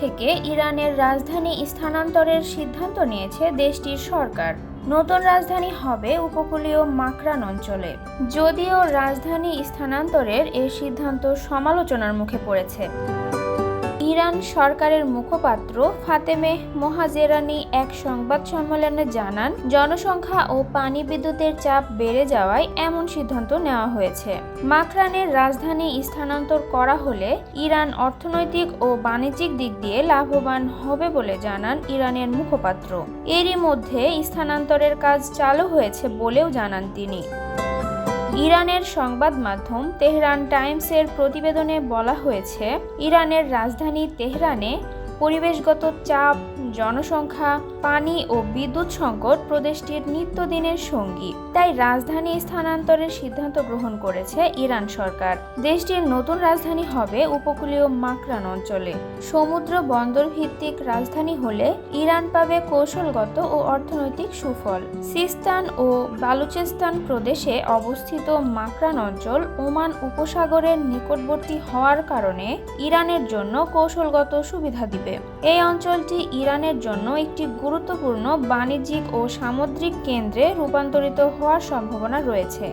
থেকে ইরানের রাজধানী স্থানান্তরের সিদ্ধান্ত নিয়েছে দেশটির সরকার। নতুন রাজধানী হবে উপকূলীয় মাকরান অঞ্চলে। যদিও রাজধানী স্থানান্তরের এই সিদ্ধান্ত সমালোচনার মুখে পড়েছে। ইরান সরকারের মুখপাত্র ফাতেমে মোহাজেরানি এক সংবাদ সম্মেলনে জানান, জনসংখ্যা ও পানি বিদ্যুতের চাপ বেড়ে যাওয়ায় এমন সিদ্ধান্ত নেওয়া হয়েছে। মাকরানের রাজধানী স্থানান্তর করা হলে ইরান অর্থনৈতিক ও বাণিজ্যিক দিক দিয়ে লাভবান হবে বলে জানান ইরানের মুখপাত্র। এরই মধ্যে স্থানান্তরের কাজ চালু হয়েছে বলেও জানান তিনি। ইরানের সংবাদ মাধ্যম তেহরান টাইমসের প্রতিবেদনে বলা হয়েছে ইরানের রাজধানী তেহরানে পরিবেশগত চাপ, জনসংখ্যা, পানি ও বিদ্যুৎ সংকট প্রদেশটির নিত্যদিনের সঙ্গী। তাই রাজধানী স্থানান্তরের সিদ্ধান্ত গ্রহণ করেছে ইরান সরকার। দেশটির নতুন রাজধানী হবে উপকূলীয় মাকরান অঞ্চলে। সমুদ্র বন্দর ভিত্তিক রাজধানী হলে ইরান পাবে কৌশলগত ও অর্থনৈতিক সুফল। সিস্তান ও বালুচেস্তান প্রদেশে অবস্থিত মাকরান অঞ্চল ওমান উপসাগরের নিকটবর্তী হওয়ার কারণে ইরানের জন্য কৌশলগত সুবিধা দিবে। এই অঞ্চলটি ইরানের জন্য একটি গুরুত্বপূর্ণ বাণিজ্যিক ও সামুদ্রিক কেন্দ্রে রূপান্তরিত হওয়ার সম্ভাবনা রয়েছে।